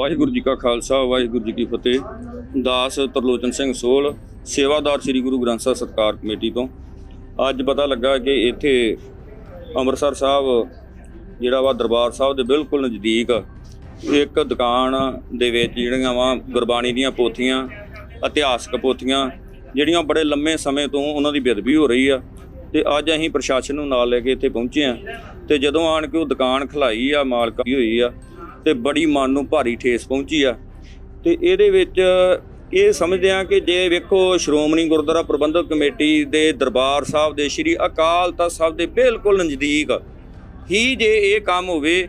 ਵਾਹਿਗੁਰੂ ਜੀ ਕਾ ਖਾਲਸਾ, ਵਾਹਿਗੁਰੂ ਜੀ ਕੀ ਫਤਿਹ। ਦਾਸ ਤਰਲੋਚਨ ਸਿੰਘ ਸੋਲ, ਸੇਵਾਦਾਰ ਸ੍ਰੀ ਗੁਰੂ ਗ੍ਰੰਥ ਸਾਹਿਬ ਸਤਕਾਰ ਕਮੇਟੀ ਤੋਂ। ਅੱਜ ਪਤਾ ਲੱਗਾ ਕਿ ਇੱਥੇ ਅੰਮ੍ਰਿਤਸਰ ਸਾਹਿਬ, ਜਿਹੜਾ ਵਾ ਦਰਬਾਰ ਸਾਹਿਬ ਦੇ ਬਿਲਕੁਲ ਨਜ਼ਦੀਕ ਇੱਕ ਦੁਕਾਨ ਦੇ ਵਿੱਚ ਜਿਹੜੀਆਂ ਵਾ ਗੁਰਬਾਣੀ ਦੀਆਂ ਪੋਥੀਆਂ, ਇਤਿਹਾਸਕ ਪੋਥੀਆਂ, ਜਿਹੜੀਆਂ ਬੜੇ ਲੰਮੇ ਸਮੇਂ ਤੋਂ ਉਹਨਾਂ ਦੀ ਬੇਅਦਬੀ ਹੋ ਰਹੀ ਆ। ਤੇ ਅੱਜ ਅਸੀਂ ਪ੍ਰਸ਼ਾਸਨ ਨੂੰ ਨਾਲ ਲੈ ਕੇ ਇੱਥੇ ਪਹੁੰਚੇ ਆ। ਤੇ ਜਦੋਂ ਆਣ ਕੇ ਉਹ ਦੁਕਾਨ ਖਲਾਈ ਆ, ਮਾਲਕ ਦੀ ਹੋਈ ਆ ਤੇ ਬੜੀ ਮਨ ਨੂੰ ਭਾਰੀ ਠੇਸ ਪਹੁੰਚੀ ਆ। ਤੇ ਇਹਦੇ ਵਿੱਚ ਇਹ ਸਮਝਦੇ ਆ ਕਿ ਜੇ ਵੇਖੋ ਸ਼੍ਰੋਮਣੀ ਗੁਰਦੁਆਰਾ ਪ੍ਰਬੰਧਕ ਕਮੇਟੀ ਦੇ ਦਰਬਾਰ ਸਾਹਿਬ ਦੇ ਸ੍ਰੀ ਅਕਾਲ ਤਖਤ ਸਾਹਿਬ ਦੇ ਬਿਲਕੁਲ ਨਜ਼ਦੀਕ ਹੀ ਜੇ ਇਹ ਕੰਮ ਹੋਵੇ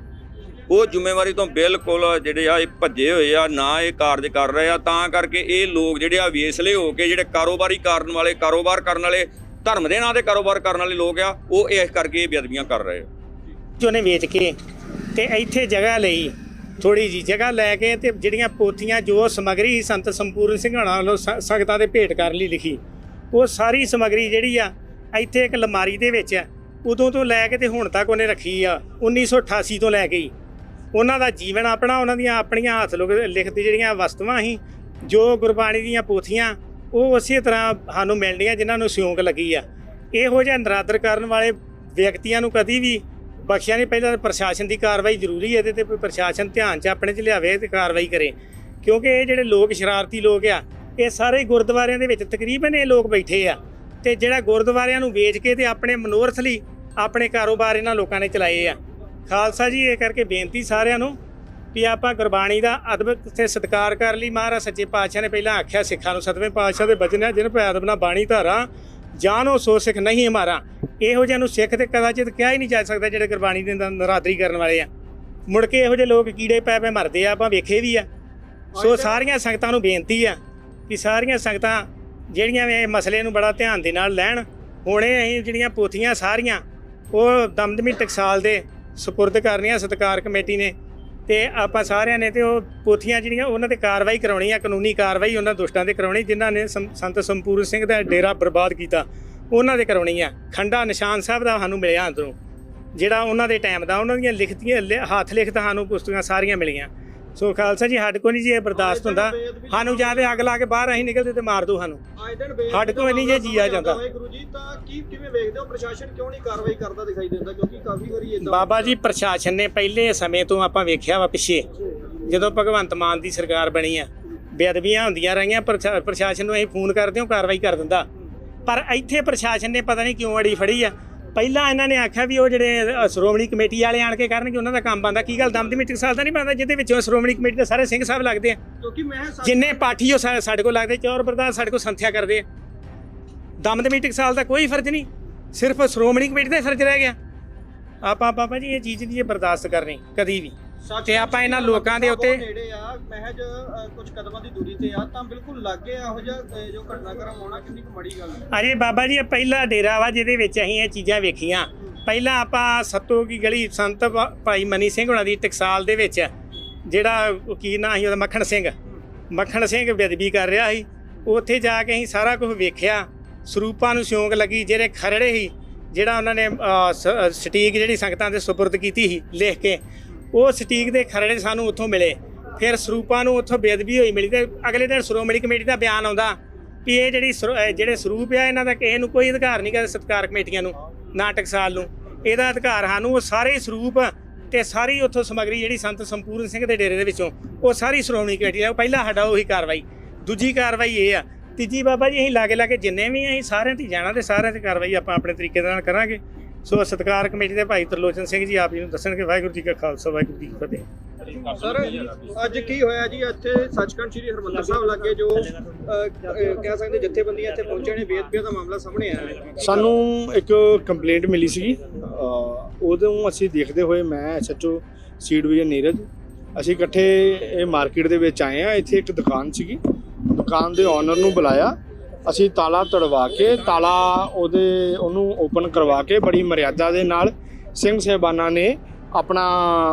ਉਹ ਜ਼ਿੰਮੇਵਾਰੀ ਤੋਂ ਬਿਲਕੁਲ ਜਿਹੜੇ ਆ, ਇਹ ਭੱਜੇ ਹੋਏ ਆ, ਨਾ ਇਹ ਕਾਰਜ ਕਰ ਰਹੇ ਆ। ਤਾਂ ਕਰਕੇ ਇਹ ਲੋਕ ਜਿਹੜੇ ਆ, ਵੇਸਲੇ ਹੋ ਕੇ ਜਿਹੜੇ ਕਾਰੋਬਾਰੀ ਕਰਨ ਵਾਲੇ, ਕਾਰੋਬਾਰ ਕਰਨ ਵਾਲੇ, ਧਰਮ ਦੇ ਨਾਂ ਤੇ ਕਾਰੋਬਾਰ ਕਰਨ ਵਾਲੇ ਲੋਕ ਆ, ਉਹ ਇਸ ਕਰਕੇ ਇਹ ਬੇਅਦਬੀਆਂ ਕਰ ਰਹੇ ਆ। ਜੋ ਨੇ ਵੇਚ ਕੇ ਤੇ ਇੱਥੇ ਜਗ੍ਹਾ ਲਈ ਥੋੜੀ ਜੀ ਜਗ੍ਹਾ ਲੈ ਕੇ ਤੇ ਜਿਹੜੀਆਂ ਪੋਥੀਆਂ ਜੋ ਸਮਗਰੀ ਸੰਤ ਸੰਪੂਰਨ ਸਿੰਘਾਣਾ ਵੱਲੋਂ ਸ- ਸੰਗਤਾਂ ਦੇ ਭੇਟ ਕਰਨ ਲਈ ਲਿਖੀ, ਉਹ ਸਾਰੀ ਸਮਗਰੀ ਜਿਹੜੀ ਆ, ਇੱਥੇ ਇੱਕ ਲਮਾਰੀ ਦੇ ਵਿੱਚ ਆ, ਉਦੋਂ ਤੋਂ ਲੈ ਕੇ ਤੇ ਹੁਣ ਤੱਕ ਉਹਨੇ ਰੱਖੀ ਆ 1988 ਤੋਂ ਲੈ ਕੇ ਹੀ। ਉਹਨਾਂ ਦਾ ਜੀਵਨ ਆਪਣਾ, ਉਹਨਾਂ ਦੀਆਂ ਆਪਣੀਆਂ ਹੱਥ ਲੋਕ ਲਿਖਤੀ ਜਿਹੜੀਆਂ ਵਸਤੂਆਂ ਸੀ, ਜੋ ਗੁਰਬਾਣੀ ਦੀਆਂ ਪੋਥੀਆਂ, ਉਹ ਉਸੇ ਤਰ੍ਹਾਂ ਸਾਨੂੰ ਮਿਲਣੀਆਂ ਜਿਨ੍ਹਾਂ ਨੂੰ ਸਿਉਂਕ ਲੱਗੀ ਆ। ਇਹੋ ਜਿਹਾ ਨਰਾਦਰ ਕਰਨ ਵਾਲੇ ਵਿਅਕਤੀਆਂ ਨੂੰ ਕਦੀ ਵੀ ਬਖਸ਼ਿਆ ਨਹੀਂ। ਪਹਿਲਾਂ ਪ੍ਰਸ਼ਾਸਨ ਦੀ ਕਾਰਵਾਈ ਜ਼ਰੂਰੀ ਹੈ, ਇਹਦੇ ਤੇ ਪ੍ਰਸ਼ਾਸਨ ਧਿਆਨ 'ਚ ਆਪਣੇ 'ਚ ਲਿਆਵੇ ਤੇ ਕਾਰਵਾਈ ਕਰੇ। ਕਿਉਂਕਿ ਇਹ ਜਿਹੜੇ ਲੋਕ ਸ਼ਰਾਰਤੀ ਲੋਕ ਆ, ਇਹ ਸਾਰੇ ਗੁਰਦੁਆਰਿਆਂ ਦੇ ਵਿੱਚ ਤਕਰੀਬਨ ਇਹ ਲੋਕ ਬੈਠੇ ਆ। ਤੇ ਜਿਹੜਾ ਗੁਰਦੁਆਰਿਆਂ ਨੂੰ ਵੇਚ ਕੇ ਤੇ ਆਪਣੇ ਮਨੋਰਥ ਲਈ ਆਪਣੇ ਕਾਰੋਬਾਰ ਇਹਨਾਂ ਲੋਕਾਂ ਨੇ ਚਲਾਏ ਆ। ਖਾਲਸਾ ਜੀ ਇਹ ਕਰਕੇ ਬੇਨਤੀ ਸਾਰਿਆਂ ਨੂੰ ਵੀ ਆਪਾਂ ਗੁਰਬਾਣੀ ਦਾ ਅਦਬ ਤੇ ਸਤਿਕਾਰ ਕਰ ਲਈ। ਮਹਾਰਾਜ ਸੱਚੇ ਪਾਤਸ਼ਾਹ ਨੇ ਪਹਿਲਾਂ ਆਖਿਆ ਸਿੱਖਾਂ ਨੂੰ ਸਤਵੇਂ ਪਾਤਸ਼ਾਹ ਦੇ ਬਚਨ ਆ ਜਿਨ ਪੈ ਅਦਬ ਨਾ ਬਾਣੀ ਧਾਰਾ ਜਾਨੋ ਸੋ ਸਿੱਖ ਨਹੀਂ ਹਮਾਰਾ। ਇਹੋ ਜਿਹਾ ਨੂੰ ਸਿੱਖ ਤੇ ਕਦਾਚਿਤ ਕਿਹਾ ਹੀ ਨਹੀਂ ਜਾ ਸਕਦਾ ਜਿਹੜੇ ਗੁਰਬਾਣੀ ਦੇ ਨਰਾਦਰੀ ਕਰਨ ਵਾਲੇ ਆ। ਮੁੜ ਕੇ ਇਹੋ ਜਿਹੇ ਲੋਕ ਕੀੜੇ ਪੈ ਪੈ ਮਰਦੇ ਆ ਆਪਾਂ ਵੇਖੇ ਵੀ ਆ। ਸੋ ਸਾਰੀਆਂ ਸੰਗਤਾਂ ਨੂੰ ਬੇਨਤੀ ਆ ਕਿ ਸਾਰੀਆਂ ਸੰਗਤਾਂ ਜਿਹੜੀਆਂ ਵੀ ਇਹ ਮਸਲੇ ਨੂੰ ਬੜਾ ਧਿਆਨ ਦੇ ਨਾਲ ਲੈਣ ਹੁਣੇ ਅਸੀਂ ਜਿਹੜੀਆਂ ਪੋਥੀਆਂ ਸਾਰੀਆਂ ਉਹ ਦਮਦਮੀ ਟਕਸਾਲ ਦੇ ਸਪੁਰਦ ਕਰਨੀਆਂ ਸਤਕਾਰ ਕਮੇਟੀ ਨੇ ਤੇ ਆਪਾਂ ਸਾਰਿਆਂ ਨੇ ਤੇ ਉਹ ਪੋਥੀਆਂ ਜਿਹੜੀਆਂ ਉਹਨਾਂ ਤੇ ਕਾਰਵਾਈ ਕਰਾਉਣੀ ਆ, ਕਾਨੂੰਨੀ ਕਾਰਵਾਈ ਉਹਨਾਂ ਦੁਸ਼ਟਾਂ ਤੇ ਕਰਾਉਣੀ, ਜਿਨ੍ਹਾਂ ਨੇ ਸੰਤ ਸੰਪੂਰਨ ਸਿੰਘ ਦਾ ਡੇਰਾ ਬਰਬਾਦ ਕੀਤਾ, ਉਹਨਾਂ ਤੇ ਕਰਾਉਣੀ ਆ। ਖੰਡਾ ਨਿਸ਼ਾਨ ਸਾਹਿਬ ਦਾ ਸਾਨੂੰ ਮਿਲਿਆ ਅੰਦਰੋਂ। ਜਿਹੜਾ ਉਹਨਾਂ ਦੇ ਟਾਈਮ ਦਾ, ਉਹਨਾਂ ਦੀਆਂ ਲਿਖਤੀਆਂ, ਲਿ- ਹੱਥ ਲਿਖਤ ਸਾਨੂੰ ਪੁਸਤਕਾਂ ਸਾਰੀਆਂ ਮਿਲੀਆਂ। ਸੋ ਖਾਲਸਾ ਜੀ ਸਾਡੇ ਕੋਲ ਨਹੀਂ ਜੀ ਇਹ ਬਰਦਾਸ਼ਤ ਹੁੰਦਾ। ਸਾਨੂੰ ਜਾਂ ਤੇ ਅੱਗ ਲਾ ਕੇ ਬਾਹਰ ਅਸੀਂ ਨਿਕਲਦੇ ਤੇ ਮਾਰ ਦਿਓ ਸਾਨੂੰ। ਆਏ ਦਿਨ ਬੇਇੱਜ਼ਤੀ ਸਾਡੇ ਕੋਲ ਨਹੀਂ ਜੇ ਜੀਆ ਜਾਂਦਾ। ਵਾਹਿਗੁਰੂ ਜੀ ਤਾਂ ਕੀ ਕਿਵੇਂ ਵੇਖਦੇ ਹੋ? ਪ੍ਰਸ਼ਾਸਨ ਕਿਉਂ ਨਹੀਂ ਕਾਰਵਾਈ ਕਰਦਾ ਦਿਖਾਈ ਦਿੰਦਾ? ਕਿਉਂਕਿ ਕਾਫੀ ਵਾਰੀ ਇਦਾਂ ਬਾਬਾ ਜੀ ਪ੍ਰਸ਼ਾਸਨ ਨੇ ਪਹਿਲੇ ਸਮੇਂ ਤੋਂ ਆਪਾਂ ਵੇਖਿਆ ਵਾ ਪਿੱਛੇ। ਜਦੋਂ ਭਗਵੰਤ ਮਾਨ ਦੀ ਸਰਕਾਰ ਬਣੀ ਆ ਬੇਅਦਬੀਆਂ ਹੁੰਦੀਆਂ ਰਹੀਆਂ ਪ੍ਰਸ਼ਾ- ਪ੍ਰਸ਼ਾਸਨ ਨੂੰ ਅਸੀਂ ਫੋਨ ਕਰਦੇ ਹਾਂ ਕਾਰਵਾਈ ਕਰ ਦਿੰਦਾ। ਪਰ ਇੱਥੇ ਪ੍ਰਸ਼ਾਸਨ ਨੇ ਪਤਾ ਨਹੀਂ ਕਿਉਂ ਅੜੀ ਫੜੀ ਆ। ਪਹਿਲਾਂ ਇਹਨਾਂ ਨੇ ਆਖਿਆ ਵੀ ਉਹ ਜਿਹੜੇ ਅ, ਸ਼੍ਰੋਮਣੀ ਕਮੇਟੀ ਵਾਲੇ ਆਣ ਕੇ ਕਰਨਗੇ ਉਹਨਾਂ ਦਾ ਕੰਮ ਬੰਦਾ ਕੀ ਗੱਲ ਦਮਦਮੀ ਟਕਸਾਲ ਦਾ ਨਹੀਂ ਬੰਦਾ ਜਿਹਦੇ ਵਿੱਚੋਂ ਸ਼੍ਰੋਮਣੀ ਕਮੇਟੀ ਦੇ ਸਾਰੇ ਸਿੰਘ ਸਾਹਿਬ ਲੱਗਦੇ ਆ? ਕਿਉਂਕਿ ਮੈਂ ਸੱਚ- ਜਿੰਨੇ ਪਾਠੀ ਉਹ ਸਾ- ਸਾਡੇ ਕੋਲ ਲੱਗਦੇ ਚੌਰ ਬਰਦਾਸ ਸਾਡੇ ਕੋਲ ਸੰਥਿਆ ਕਰਦੇ ਆ। ਦਮਦਮੀ ਟਕਸਾਲ ਦਾ ਕੋਈ ਫਰਜ਼ ਨਹੀਂ ਸਿਰਫ ਸ਼੍ਰੋਮਣੀ ਕਮੇਟੀ ਦਾ ਹੀ ਫਰਜ਼ ਰਹਿ ਗਿਆ। ਆਪਾਂ ਬਾਬਾ ਜੀ ਇਹ ਚੀਜ਼ ਨਹੀਂ ਇਹ ਬਰਦਾਸ਼ਤ ਕਰਨੀ ਕਦੀ ਵੀ। ਤੇ ਆਪਾਂ ਇਹਨਾਂ ਲੋਕਾਂ ਦੇ ਉੱਤੇ- ਨੇੜੇ ਆ ਮਹਿਜ ਕੁਝ ਕਦਮਾਂ ਦੀ ਦੂਰੀ ਤੇ ਆ ਤਾਂ ਬਿਲਕੁਲ ਲੱਗੇ ਇਹੋ ਜਿਹਾ ਜੋ ਘਟਨਾਕ੍ਰਮ ਹੋਣਾ ਕਿੰਨੀ ਕੁ ਮੜੀ ਗੱਲ ਹੈ ਅਰੇ ਬਾਬਾ ਜੀ ਇਹ ਪਹਿਲਾ ਡੇਰਾ ਵਾ ਜਿਹਦੇ ਵਿੱਚ ਅਸੀਂ ਇਹ ਚੀਜ਼ਾਂ ਵੇਖੀਆਂ। ਪਹਿਲਾਂ ਆਪਾਂ ਸੱਤੋ ਕੀ ਗਲੀ ਸੰਤ ਭਾਈ ਮਨੀ ਸਿੰਘ ਹੁਣਾਂ ਦੀ ਟਕਸਾਲ ਦੇ ਵਿੱਚ ਜਿਹੜਾ ਕੀ ਨਾਂ ਸੀ ਉਹਦਾ ਮੱਖਣ ਸਿੰਘ। ਮੱਖਣ ਸਿੰਘ ਬੇਦਬੀ ਕਰ ਰਿਹਾ ਸੀ। ਉੱਥੇ ਜਾ ਕੇ ਅਸੀਂ ਸਾਰਾ ਕੁਝ ਵੇਖਿਆ। ਸਰੂਪਾਂ ਨੂੰ ਸਿਉਂਕ ਲੱਗੀ ਜਿਹੜੇ ਖਰੜੇ ਸੀ ਜਿਹੜਾ ਉਹਨਾਂ ਨੇ ਸਟੀਕ ਜਿਹੜੀ ਸੰਗਤਾਂ ਦੇ ਸੁਪਰਦ ਕੀਤੀ ਸੀ ਲਿਖ ਕੇ ਉਹ ਸਟੀਕ ਦੇ ਖਰੜੇ ਸਾਨੂੰ ਉੱਥੋਂ ਮਿਲੇ। ਫਿਰ ਸਰੂਪਾਂ ਨੂੰ ਉੱਥੋਂ ਬੇਅਦਬੀ ਹੋਈ ਮਿਲੀ ਤੇ ਅਗਲੇ ਦਿਨ ਸ਼੍ਰੋਮਣੀ ਕਮੇਟੀ ਦਾ ਬਿਆਨ ਆਉਂਦਾ ਵੀ ਇਹ ਜਿਹੜੀ ਸਰ- ਜਿਹੜੇ ਸਰੂਪ ਆ ਇਹਨਾਂ ਦਾ ਕਿਸੇ ਨੂੰ ਕੋਈ ਅਧਿਕਾਰ ਨਹੀਂ ਗਾ ਸਤਕਾਰ ਕਮੇਟੀਆਂ ਨੂੰ, ਨਾਟਕ ਸਾਲ ਨੂੰ। ਇਹਦਾ ਅਧਿਕਾਰ ਸਾਨੂੰ ਉਹ ਸਾਰੇ ਸਰੂਪ ਤੇ ਸਾਰੀ ਉੱਥੋਂ ਸਮਗਰੀ ਜਿਹੜੀ ਸੰਤ ਸੰਪੂਰਨ ਸਿੰਘ ਦੇ ਡੇਰੇ ਦੇ ਵਿੱਚੋਂ, ਉਹ ਸਾਰੀ ਸ਼੍ਰੋਮਣੀ ਕਮੇਟੀ ਦਾ, ਉਹ ਪਹਿਲਾ ਸਾਡਾ ਉਹੀ ਕਾਰਵਾਈ। ਦੂਜੀ ਕਾਰਵਾਈ ਇਹ ਆ। ਤੀਜੀ ਬਾਬਾ ਜੀ, ਅਸੀਂ ਲਾਗੇ ਲਾਗੇ ਜਿੰਨੇ ਵੀ ਅਸੀਂ ਸਾਰਿਆਂ ਤੇ ਜਾਣਾ ਤੇ ਸਾਰਿਆਂ ਤੇ ਕਾਰਵਾਈ ਆਪਾਂ ਆਪਣੇ ਤਰੀਕੇ ਦੇ ਨਾਲ ਕਰਾਂਗੇ। ਸੋ ਸਤਕਾਰ ਕਮੇਟੀ ਦੇ ਭਾਈ ਤਰਲੋਚਨ ਸਿੰਘ ਜੀ ਆਪ ਜੀ ਨੂੰ ਦੱਸਣਗੇ ਵਾਹਿਗੁਰੂ ਜੀ ਕਾ ਖਾਲਸਾ ਵਾਹਿਗੁਰੂ ਜੀ ਕੀ ਫਤਿਹ। ਸਰ ਅੱਜ ਕੀ ਹੋਇਆ ਜੀ? ਇੱਥੇ ਸੱਚਖੰਡ ਸ੍ਰੀ ਹਰਮੰਦਰ ਸਾਹਿਬ ਲੱਗੇ ਜੋ ਕਹਿ ਸਕਦੇ ਜਥੇਬੰਦੀਆਂ ਇੱਥੇ ਪਹੁੰਚੇ ਨੇ ਬੇਅਦਬੀਆਂ ਦਾ ਮਾਮਲਾ ਸਾਹਮਣੇ ਆਇਆ ਹੈ। ਸਾਨੂੰ ਇੱਕ ਕੰਪਲੇਂਟ ਮਿਲੀ ਸੀ ਉਦੋਂ ਅਸੀਂ ਦੇਖਦੇ ਹੋਏ ਮੈਂ ਐਸਐਚਓ ਸੀ ਡਿਵੀਜ਼ਨ ਨੀਰਜ ਅਸੀਂ ਇਕੱਠੇ ਇਹ ਮਾਰਕੀਟ ਦੇ ਵਿੱਚ ਆਏ ਆ ਇੱਥੇ ਇੱਕ ਦੁਕਾਨ ਸੀਗੀ। ਦੁਕਾਨ ਦੇ ਓਨਰ ਨੂੰ ਬੁਲਾਇਆ। ਅਸੀਂ ਤਾਲਾ ਤੜਵਾ ਕੇ, ਤਾਲਾ ਉਹਦੇ, ਉਹਨੂੰ ਓਪਨ ਕਰਵਾ ਕੇ ਬੜੀ ਮਰਿਆਦਾ ਦੇ ਨਾਲ ਸਿੰਘ ਸਾਹਿਬਾਨਾਂ ਨੇ ਆਪਣਾ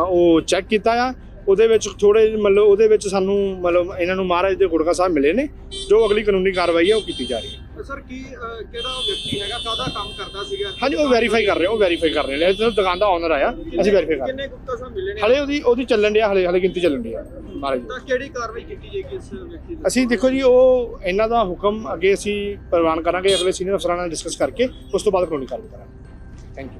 ਉਹ ਚੈੱਕ ਕੀਤਾ ਆ। ਉਹਦੇ ਵਿੱਚ ਥੋੜੇ ਮਤਲਬ ਉਹਦੇ ਵਿੱਚ ਸਾਨੂੰ ਮਤਲਬ ਇਹਨਾਂ ਨੂੰ ਮਹਾਰਾਜ ਦੇ ਗੁੜਕਾ ਸਾਹਿਬ ਮਿਲੇ ਨੇ, ਜੋ ਅਗਲੀ ਕਾਨੂੰਨੀ ਕਾਰਵਾਈ ਹੈ ਉਹ ਕੀਤੀ ਜਾ ਰਹੀ ਹੈ। ਸਰ ਕੀ ਕਿਹੜਾ ਉਹ ਵਿਅਕਤੀ ਹੈਗਾ? ਕਾਹਦਾ ਕੰਮ ਕਰਦਾ ਸੀਗਾ? ਹਾਂਜੀ ਉਹ ਵੈਰੀਫਾਈ ਕਰ ਰਹੇ ਉਹ ਵੈਰੀਫਾਈ ਕਰ ਰਹੇ। ਨੇ ਜਦੋਂ ਦੁਕਾਨ ਦਾ ਓਨਰ ਆਇਆ ਅਸੀਂ ਵੈਰੀਫਾਈ ਕਰ ਰਹੇ ਕਿੰਨੇ ਗੁਪਤਾ ਸਾਹਿਬ ਮਿਲੇ ਨੇ? ਹਲੇ ਉਹਦੀ ਉਹਦੀ ਚੱਲਣ ਡਿਆ ਹਲੇ ਹਲੇ ਗਿਣਤੀ ਚੱਲਣ ਡਿਆ ਮਹਾਰਾਜ ਦੀ। ਤਾਂ ਕਿਹੜੀ ਕਾਰਵਾਈ ਕੀਤੀ ਜਾਏਗੀ ਇਸ ਵਿਅਕਤੀ ਤੇ ਅਸੀਂ ਦੇਖੋ ਜੀ ਉਹ ਇਹਨਾਂ ਦਾ ਹੁਕਮ ਅੱਗੇ ਅਸੀਂ ਪ੍ਰਵਾਨ ਕਰਾਂਗੇ ਅਗਲੇ ਸੀਨੀਅਰ ਅਫਸਰਾਂ ਨਾਲ ਡਿਸਕਸ ਕਰਕੇ ਉਸ ਤੋਂ ਬਾਅਦ ਕਾਨੂੰਨੀ ਕਾਰਵਾਈ ਕਰਾਂਗੇ। Thank you